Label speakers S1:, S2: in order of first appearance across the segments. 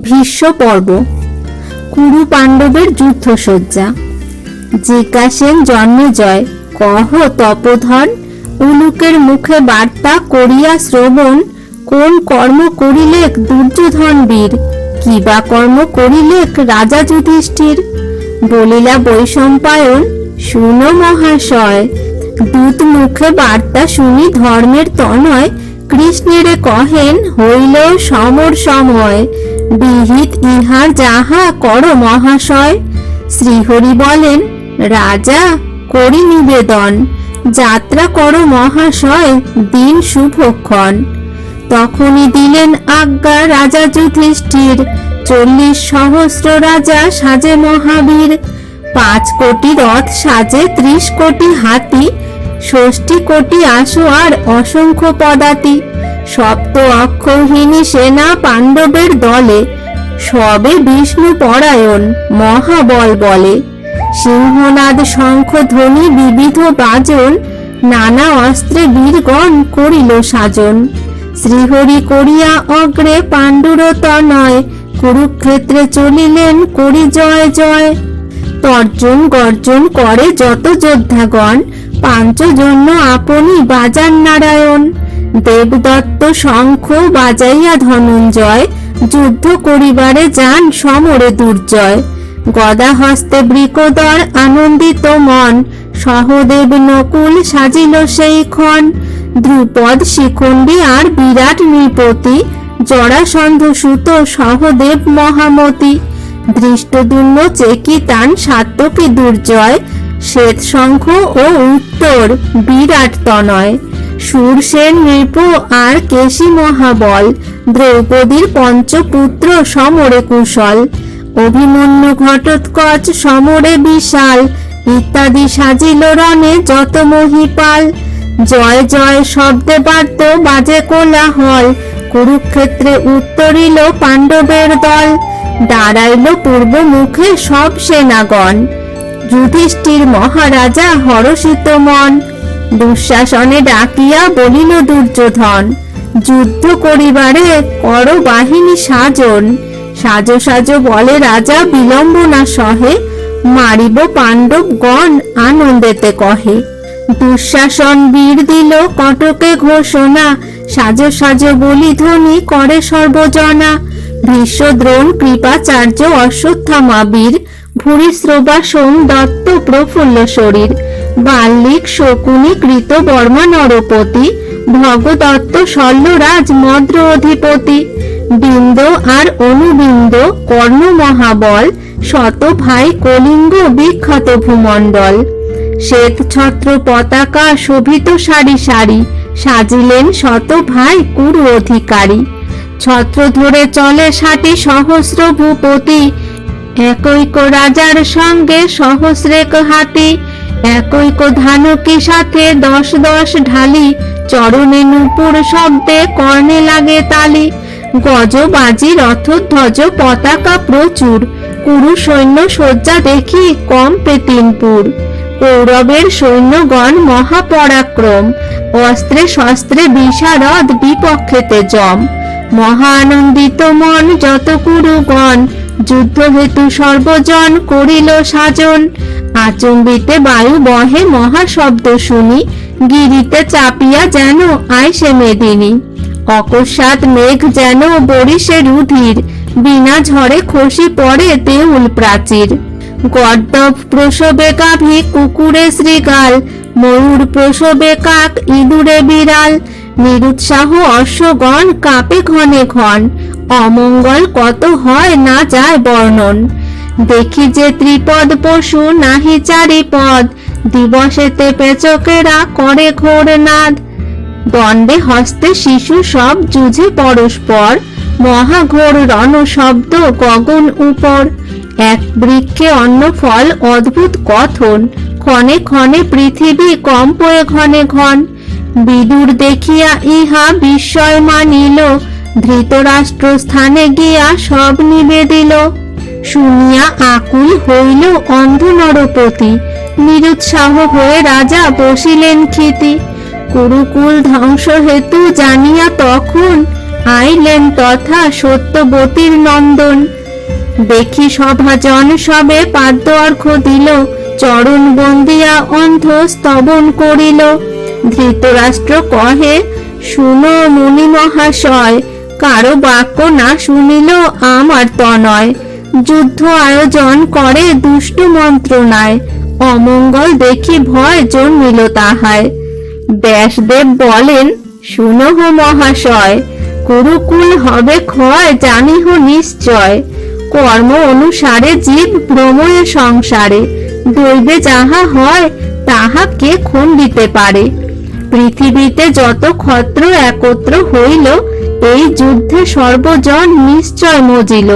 S1: ভীষ্ম পর্ব কুরু পাণ্ডবের যুদ্ধসজ্জা জিজ্ঞাসেন জন্মজয়, কহ তপধন, উলুকের মুখে বার্তা করিয়া শ্রবণ, কোন কর্ম করিলেক দুর্যোধন বীর কিবা কর্ম করিলেক রাজা যুধিষ্ঠির? বলিলা বৈশম্পায়ন, শুনো মহাশয়, দূত মুখে বার্তা শুনি ধর্মের তনয়, কৃষ্ণের কহেন হইল সমর সময় বিহিত ইহার যাহা কর মহাশয়। শ্রীহরি বলেন, রাজা, করি নিবেদন। যাত্রা করো মহাশয়, দিন শুভক্ষণ। তখনই দিলেন আজ্ঞা রাজা যুধিষ্ঠির। চল্লিশ সহস্র রাজা সাজে মহাবীর। পাঁচ কোটি রথ সাজে ত্রিশ কোটি হাতি। ষষ্ঠী কোটি আশু আর অসংখ্য পদাতি। সপ্ত অক্ষরহীনী সেনা পাণ্ডবের দলে, সবে বিষ্ণু পরায়ণ মহাবল বলে। সিংহনাদ শঙ্খ ধ্বনি বিবিধ বাজন, নানা অস্ত্রে বীরগণ করিল সাজন। শ্রীহরি করিয়া অগ্রে পাণ্ডুর নয়, কুরুক্ষেত্রে চলিলেন করি জয় জয়। তর্জন গর্জন করে যত যোদ্ধাগণ, পাঞ্চজন্য আপনি বাজার নারায়ণ। দেবদত্ত শঙ্খ বাজাইয়া ধনঞ্জয়, যুদ্ধ করিবারে যান সমরে দুর্জয়। গদা হস্তে বৃকদর আনন্দিত মন, সহদেব নকুল সাজিল সেই ক্ষণ। দ্রুপদ শিখণ্ডী আর বিরাট নৃপতি, জরাসন্ধ সুত সহদেব মহামতি। দৃষ্টদুম্ন চেকি তান সাত্তকী দুর্জয়, শ্বেত শঙ্খ ও উত্তর বিরাট তনয়। সুরসেন নৃপ আর কেশী মহাবল, দ্রৌপদীর পঞ্চপুত্র সমরে কুশল, অভিমন্যু ঘটোৎকচ সমরে বিশাল, ইত্যাদি সাজিল রণে যত মহিপাল। জয় জয় শব্দে বাদ্য বাজে কোলাহল, কুরুক্ষেত্রে উত্তরিল পাণ্ডবের দল, দাঁড়াইল পূর্ব মুখে সব সেনাগণ। যুধিষ্ঠির মহারাজা হরষিত মন দুঃশাসনে ডাকিয়া বলিল, দুর্যোধন, যুদ্ধ করিবারে কর বাহিনী সাজন। সাজো সাজো বলে রাজা, বিলম্ব না সহে মারিব পাণ্ডবগণ আনন্দেতে কহে। দুঃশাসন বীর দিল কটকে ঘোষণা, সাজো সাজো বলি ধ্বনি করে সর্বজনা। ভীষ্ম দ্রোণ, কৃপাচার্য, অশ্বত্থামা বীর ভূরিশ্রবা সোম দত্ত প্রফুল্ল শরীর। বাল্লিক শকুনি কৃত বর্মা নরপতি, ভগদত্ত শল্যরাজ মদ্র অধিপতি, বিন্দ আর অনুবিন্দ কর্ণ মহাবল শত ভাই কলিঙ্গ বিখ্যাত ভূমণ্ডল। শ্বেত ছত্র পতাকা শোভিত সারি সারি, সাজিলেন শত ভাই কুরু অধিকারী। ছত্র ধরে চলে ষাটি সহস্র ভূপতি, একৈক রাজার সঙ্গে সহস্রেক হাতি একৈক ধানকি সাথে দশ দশ ঢালি, চরণে নুপুর শব্দে কর্ণে লাগে তালি। গজ বাজি রথ ধ্বজ পতাকা প্রচুর, কুরু সৈন্য সজ্জা দেখি কম পেতিনপুর কৌরবের সৈন্যগণ মহাপরাক্রম, অস্ত্রে শস্ত্রে বিশারদ বিপক্ষেতে জম। মহানন্দিত মন যত কুরুগণ যুদ্ধ হেতু সর্বজন করিল সাজন। আচম্বিতে বায়ু বহে মহা শব্দ শুনি, গিরিতে চাপিয়া যেন আইসে মেদিনী। অকস্মাৎ মেঘ যেন বরিশে রুধির, বিনা ঝড়ে খসি পড়ে দেউল প্রাচীর। গর্দব প্রসবে গাভী কুকুরে শ্রীগাল, ময়ূর প্রসবে কাক ইঁদুরে বিড়াল নিরুৎসাহ অশ্বগণ কাঁপে ঘনে ঘন অমঙ্গল কত হয় না যায় বর্ণন। দেখি যে ত্রিপদ পশু নাহি চারি পদ দিবসেতে পেচকেরা করে ঘোর নাদ দণ্ডে হস্তে শিশু সব যুঝে পরস্পর, মহাঘোর রণ শব্দ গগন উপর। এক বৃক্ষে অন্য ফল অদ্ভুত কথন, ক্ষণে ক্ষণে পৃথিবী কম্পয়ে ঘনে ঘন। বিদুর দেখিয়া ইহা বিস্ময় মানিল। ধৃতরাষ্ট্র স্থানে গিয়া সব নিবেদিল। শুনিয়া আকুল হইল অন্ধ নরপতি নিরুৎসাহ হয়ে রাজা বসিলেন ক্ষিতি। কুরুকুল ধ্বংস হেতু জানিয়া তখন আইলেন তথা সত্যবতীর নন্দন। দেখি সভাজন সবে পাদ্য অর্ঘ দিল। চরণ বন্দিয়া অন্ধ স্তবন করিল। ধৃতরাষ্ট্র কহে, শুনো মুনি মহাশয়, কারও বাক্য না শুনিল আমার তনয়। যুদ্ধ আয়োজন করে দুষ্ট মন্ত্রণায়, অমঙ্গল দেখি ভয় জন্মিল তাহায়। ব্যাসদেব বলেন শুনহ মহাশয়, কুরুকুল হবে ক্ষয় জানিহ নিশ্চয়। কর্ম অনুসারে জীব ভ্রময়ে সংসারে, দৈবে যাহা হয় তাহা কে খণ্ডিতে পারে? পৃথিবীতে যত ক্ষত্র একত্র হইল, এই যুদ্ধে সর্বজন নিশ্চয় মজিল।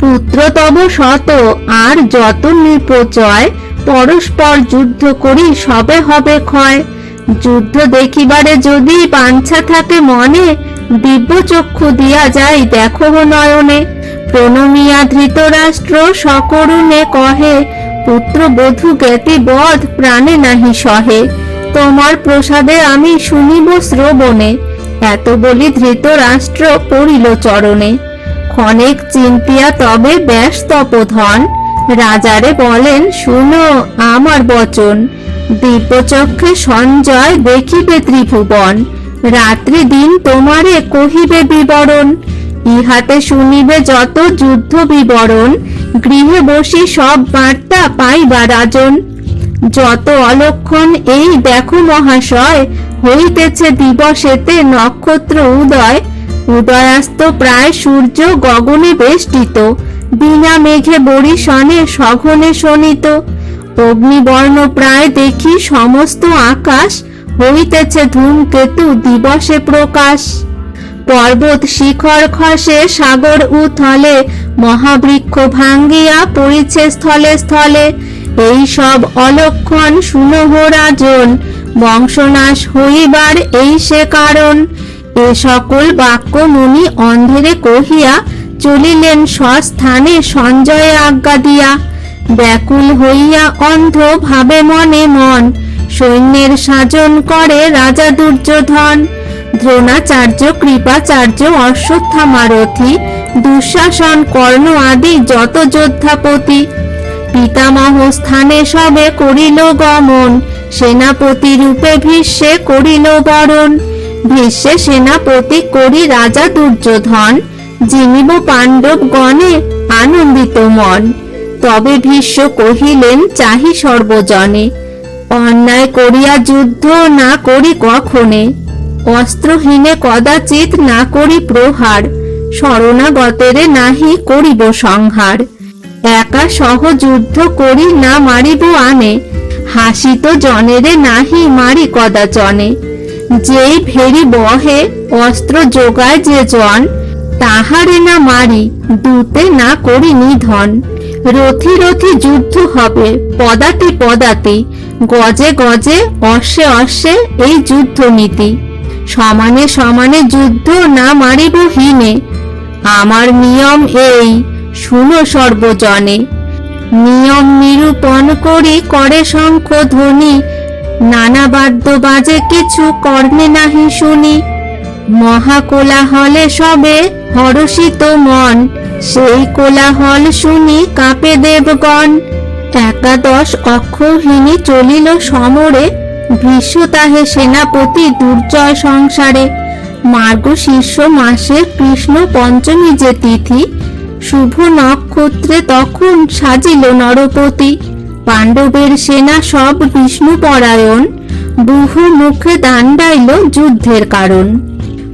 S1: পুত্র তব শত আর যত নিপচয়, পরস্পর যুদ্ধ করি সবে হবে ক্ষয়। যুদ্ধ দেখিবারে যদি বাঞ্ছা থাকে মনে, দিব্য চক্ষু দিয়া যায় দেখো নয়নে। প্রণমিয়া ধৃতরাষ্ট্র সকরুণে কহে পুত্র বধূ জ্ঞাতি বধ প্রাণে নাহি সহে। তোমার প্রসাদে আমি শুনিব শ্রবণে। এত বলি ধৃতরাষ্ট্র পড়িল চরণে। ক্ষণেক চিন্তিয়া তবে ব্যাস তপধন রাজারে বলেন, শুনো আমার বচন। দিব্যচক্ষে সঞ্জয় দেখিবে ত্রিভুবন। রাত্রি দিন তোমারে কহিবে বিবরণ। ইহাতে শুনিবে যত যুদ্ধ বিবরণ। গৃহে বসি সব বার্তা পাইবা রাজন। যত অলক্ষণ এই দেখো মহাশয়, হইতেছে দিবসেতে নক্ষত্র উদয়। উদয়াস্ত প্রায় সূর্য গগনে বেষ্টিত। বিনা মেঘে বরিশনে সঘনে শোনিত অগ্নিবর্ণ প্রায় দেখি সমস্ত আকাশ, হইতেছে ধূমকেতু দিবসে প্রকাশ। পর্বত শিখর খসে সাগর উথলে, মহাবৃক্ষ ভাঙ্গিয়া পড়িছে স্থলে স্থলে। এই সব অলক্ষণ শুনহ রাজন। বংশনাশ হইবার এই সে কারণ। এ সকল বাক্য মুনি অন্ধেরে কহিয়া চলিলেন স্বস্থানে সঞ্জয়ে আজ্ঞা দিয়া। ব্যাকুল হইয়া অন্ধ ভাবে মনে মন। সৈন্যের সাজন করে রাজা দুর্যোধন। দ্রোণাচার্য, কৃপাচার্য, অশ্বত্থামারথী, দুঃশাসন কর্ণ আদি যত যোদ্ধাপতি পিতামহ স্থানে সবে করিল গমন, সেনাপতি রূপে ভীষ্মে করিল বরণ। ভীষ্মে সেনাপতি করি রাজা দুর্যোধন জিনিব পাণ্ডব গণে আনন্দিত মন। তবে ভীষ্ম কহিলেন, চাহি সর্বজনে, অন্যায় করিয়া যুদ্ধ না করি কখনে, অস্ত্রহীনে কদাচিৎ না করি প্রহার, শরণাগতেরে নাহি করিব সংহার। একা সহ যুদ্ধ করি না মারিব আনে হাসিত জনেরে নাহি মারি কদাচনে। যেই ভেরি বহে, অস্ত্র যোগায় যে জন, তাহারে না মারি, দূতে না করি নিধন। রথি রথি যুদ্ধ হবে, পদাতি পদাতি, গজে গজে অশ্বে অশ্বে এই যুদ্ধ নীতি সমানে সমানে যুদ্ধ না মারিব হিনে, আমার নিয়ম এই শুনো সর্বজনে। নিয়ম নিরূপণ করি করে শঙ্খ ধ্বনি। নানা বাদ্য বাজে কিছু কর্ণে নাহি শুনি। মহাকোলাহলে সবে হরষিত মন। সেই কোলাহল শুনি কাঁপে দেবগণ। একাদশ অক্ষরহীনী চলিল সমরে। ভীষ্ম তাহে সেনাপতি দুর্জয় সংসারে। মার্গ শীর্ষ মাসে কৃষ্ণ পঞ্চমী যে তিথি শুভ নক্ষত্রে তখন সাজিল নরপতি। পাণ্ডবের সেনা সব বিষ্ণু পরায়ণ বহু মুখে দাণ্ডাইল যুদ্ধের কারণ।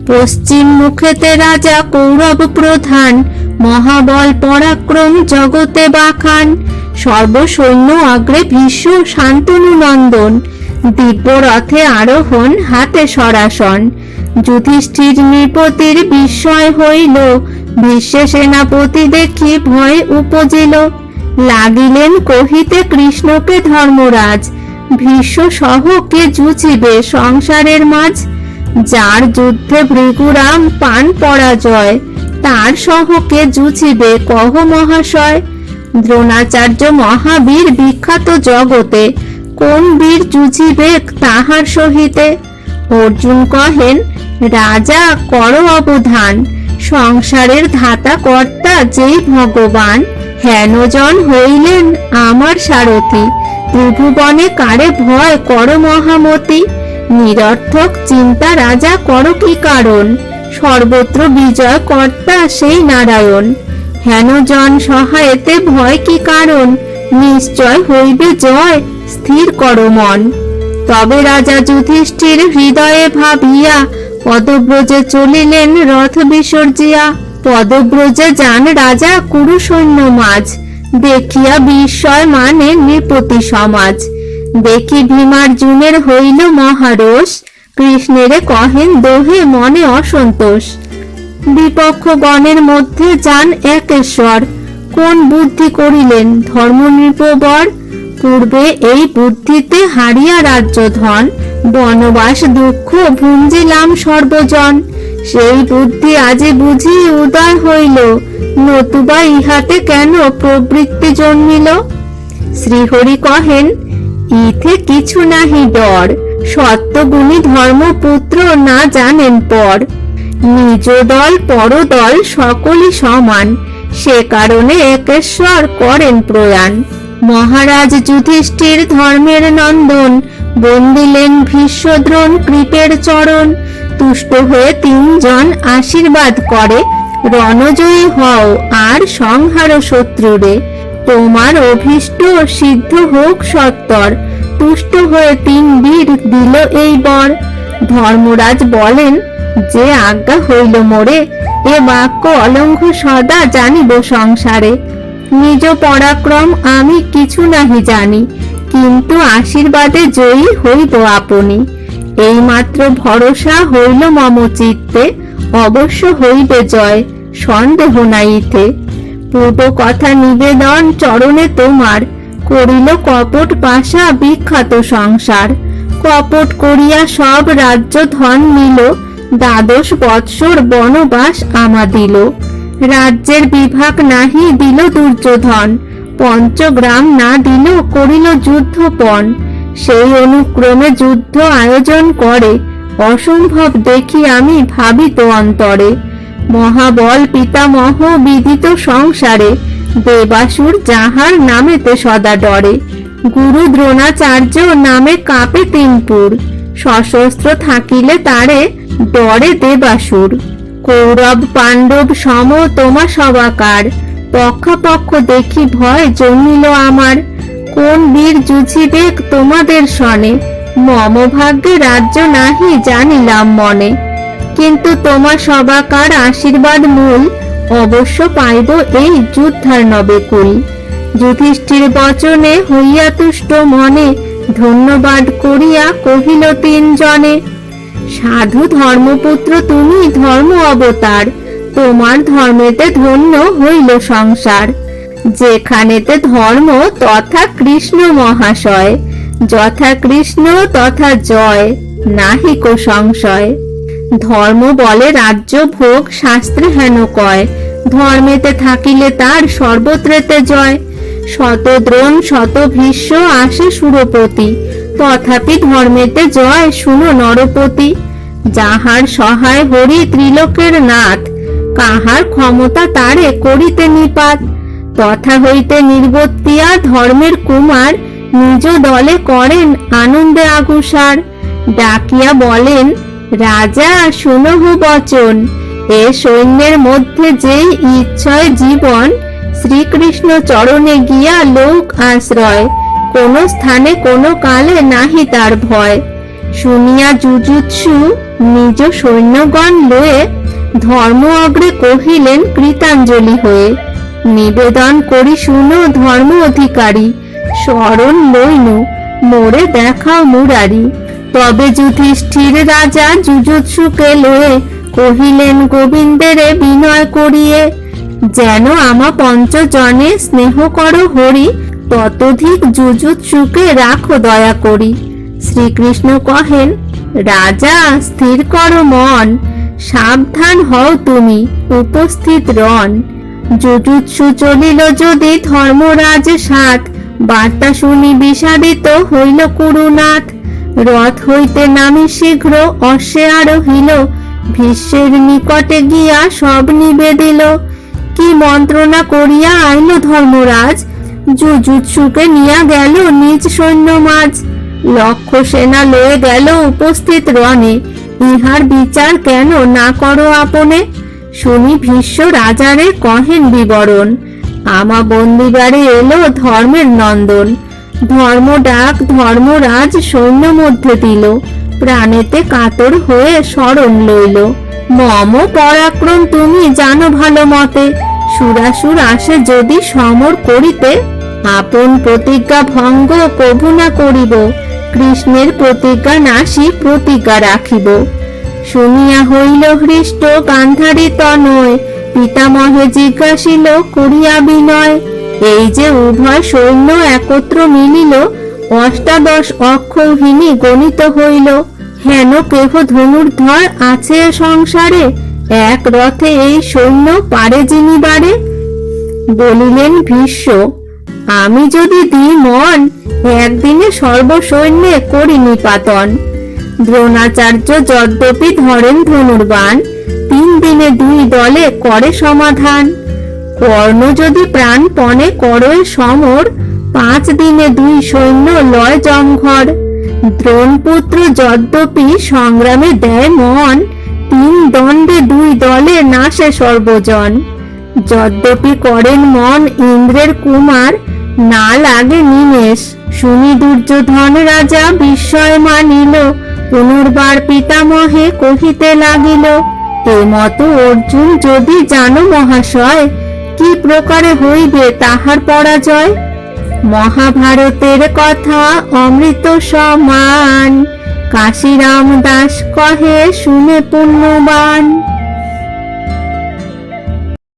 S1: পশ্চিম মুখেতে রাজা কৌরব প্রধান, মহাবল পরাক্রম জগতে বাখান, সর্বসৈন্য অগ্রে ভীষ্ম শান্তনু নন্দন দিব্য রথে আরোহণ হাতে সরাসন। যুধিষ্ঠির নৃপতির বিস্ময় হইল। ভীষ্ম সেনাপতি দেখি ভয় উপজিল। লাগিলেন কহিতে কৃষ্ণকে ধর্মরাজ, ভীষ্ম সহ কে জুচিবে সংসারের মাঝ? যার যুদ্ধে ভৃগুরাম পান পরাজয়, তার সহ কে জুচিবে কহ মহাশয়? দ্রোণাচার্য মহাবীর বিখ্যাত জগতে, কোন বীর জুঝিবে তাহার সহিতে? অর্জুন কহেন রাজা কর অবধান। সংসারের ধাতা কর্তা যেই ভগবান, হেনজন হইলেন আমার সারথি। ত্রিভুবনে কারে ভয় কর মহামতি। নিরর্থক চিন্তা রাজা করো কি কারণ? সর্বত্র বিজয় কর্তা সেই নারায়ণ। হেন জন সহায়েতে ভয় কি কারণ? নিশ্চয় হইবে জয়, স্থির কর মন। তবে রাজা যুধিষ্ঠির হৃদয়ে ভাবিয়া পদব্রজে চলিলেন রথ বিসর্জিয়া পদব্রজে যান রাজা কুরু সৈন্য মাঝ। দেখিয়া বিস্ময় মানে নৃপতি সমাজ। দেখি ভীমার্জুনের হইল মহারোষ। কৃষ্ণেরে কহেন দোহে মনে অসন্তোষ। বিপক্ষ গণের মধ্যে যান একেশ্বর। কোন বুদ্ধি করিলেন ধর্মনৃপবর পূর্বে এই বুদ্ধিতে হারিয়া রাজ্য ধন, বনবাস, দুঃখ ভুঞ্জিলাম সর্বজন। সেই বুদ্ধি আজি বুঝি উদয় হইল, নতুবা ইহাতে কেন প্রবৃত্তি জন্মিল? শ্রীহরি কহেন, ইথে কিছু নাহি ডর, সত্যগুণী ধর্মপুত্র না জানেন পর। নিজ দল, পরদল সকলই সমান, সে কারণে একেশ্বর করেন প্রয়াণ। মহারাজ যুধিষ্ঠির ধর্মের নন্দন, বন্দিলেন ভীষ্মদ্রোণ কৃপের চরণ। তুষ্ট হয়ে তিনজন আশীর্বাদ করে, রণজয়ী হও আর সংহার শত্রুরে। তোমার অভীষ্ট সিদ্ধ হোক সত্তর। তুষ্ট হয়ে তিন বীর দিল এই বর। ধর্মরাজ বলেন, যে আজ্ঞা হইল মোরে, এ বাক্য অলঙ্ঘ সদা জানিব সংসারে। নিজ পরাক্রম আমি কিছু নাহি জানি, কিন্তু আশীর্বাদে জয়ী হইব আপনি। এই মাত্র ভরসা হইল মম চিত্তে, অবশ্য হইবে জয়, সন্দেহ নাইতে। পূর্ব কথা নিবেদন চরণে তোমার, করিল কপট পাশা বিখ্যাত সংসার। কপট করিয়া সব রাজ্য ধন নিল, দ্বাদশ বৎসর বনবাস আমা দিল। রাজ্যের বিভাগ নাহি দিল দুর্যোধন, পঞ্চগ্রাম না দিল করিল যুদ্ধপণ। সেই অনুক্রমে যুদ্ধ আয়োজন করে, অসম্ভব দেখি আমি ভাবিত অন্তরে। মহাবল পিতামহ বিদিত সংসারে, দেবাসুর যাহার নামেতে সদা ডরে। গুরু দ্রোণাচার্য নামে কাঁপে তিনপুর, সশস্ত্র থাকিলে তারে ডরে দেবাসুর। কৌরব পাণ্ডব সম তোমা সবাকার। পক্ষাপক্ষ দেখি ভয় জমিল আমার। কোন বীর যুঝিবে তোমাদের সনে। মম ভাগ্যে রাজ্য নাহি জানিলাম মনে। কিন্তু তোমা সবাকার আশীর্বাদ মূল। অবশ্য পাইব এই যুদ্ধার নবে কুল। যুধিষ্ঠির বচনে হইয়া তুষ্ট মনে। ধন্যবাদ করিয়া কহিল তিনজনে। সাধু ধর্মপুত্র, তুমি ধর্ম অবতার। তোমার ধর্মেতে ধন্য হইল সংসার। যেখানেতে ধর্ম, তথা কৃষ্ণ মহাশয়। যথা কৃষ্ণ, তথা জয় নাহিক সংশয়। ধর্ম বলে রাজ্য, ভোগ, শাস্ত্রে হেন কয়। ধর্মেতে থাকিলে তার সর্বত্রেতে জয়। শত দ্রোণ শত ভীষ্ম আসে সুরপতি। তথাপি ধর্মেতে জয় শুনো নরপতি। যাহার সহায় হরি ত্রিলোকের নাথ, কাহার ক্ষমতা তারে করিতে নিপাত। তথা হইতে নির্বত্তিয়া ধর্মের কুমার, নিজ দলে করেন আনন্দে আগুসার। ডাকিয়া বলেন, রাজা, শুনহ বচন, এ সৈন্যের মধ্যে যেই ইচ্ছয় জীবন, শ্রীকৃষ্ণ চরণে গিয়া লোক আশ্রয়। কোন স্থানে কোন কালে নাহি তার ভয়। শুনিয়া জুজুৎসু নিজ সৈন্যগণ লয়ে ধর্ম অগ্রে কহিলেন কৃতাঞ্জলি হয়ে, নিবেদন করি শুনো ধর্ম অধিকারী, স্মরণ লইনু, মোরে দেখাও মুরারি। তবে যুধিষ্ঠির রাজা যুজুৎসুকে লয়ে কহিলেন, গোবিন্দেরে বিনয় করিয়ে, যেন আমা পঞ্চজনে স্নেহ করো হরি ততোধিক যুজুৎসুকে রাখো দয়া করি। শ্রীকৃষ্ণ কহেন, রাজা, স্থির করো মন, সাবধান হও তুমি, উপস্থিত রন যুজুৎসু চলিল যদি ধর্মরাজ সাত, বার্তা শুনি বিষাদিত হইল কুরুনাথ। রথ হইতে নামি শীঘ্র অশ্বে আরোহিল, ভীষ্মের নিকটে গিয়া সব নিবেদিল। কি মন্ত্রণা করিয়া আইল ধর্মরাজ? যুযুৎসুকে নিয়া গেল নিজ সৈন্য মাঝ। লক্ষ সেনা লয়ে গেল উপস্থিত রণে। ইহার বিচার কেন না করো আপনে? শুনি ভীষ্ম রাজারে কহেন বিবরণ। আমা বন্দিবারে এলো ধর্মের নন্দন। ধর্ম ডাক ধর্মরাজ সৈন্য মধ্যে দিল। প্রাণেতে কাতর হয়ে স্মরণ লইল। মম পরাক্রম তুমি জানো ভালো মতে। সুরাসুর আসে যদি সমর করিতে। আপন প্রতিজ্ঞা ভঙ্গ কভু না করিব, কৃষ্ণের প্রতিজ্ঞা নাশি প্রতিজ্ঞা রাখিব। শুনিয়া হইল হৃষ্ট গান্ধারী তনয়, পিতামহে জিজ্ঞাসিল, করিয়া বিনয়? এই যে উভয় সৈন্য একত্র মিলিল, অষ্টাদশ অক্ষৌহিনী গণিত হইল, হেন কেহ ধনুর্ধর আছে সংসারে? এক রথে এই সৈন্য পারে যিনি বারে? বলিলেন ভীষ্ম আমি যদি দিই মন একদিনে সর্বসৈন্যে করি নিপাতন। দ্রোণাচার্য যদ্যপি ধরেন ধনুর্বাণ, তিন দিনে দুই দলে করে সমাধান। কর্ণ যদি প্রাণপণে করে সমর, পাঁচ দিনে দুই সৈন্য লয় জমঘর। দ্রোণপুত্র যদ্যপি সংগ্রামে দেয় মন, তিন দণ্ডে দুই দলে নাশে সর্বজন। যদ্যপি করেন মন, ইন্দ্রের কুমার, না লাগে নিমেষ। শুনি দুর্যোধন রাজা বিস্ময় মানিল, পুনর্বার পিতামহে কহিতে লাগিল, এ মতো অর্জুন যদি জানো মহাশয়, কি প্রকারে হইবে তাহার পরাজয়? মহাভারতের কথা অমৃত সমান, কাশিরাম দাস কহে, শুনে পুণ্যবান।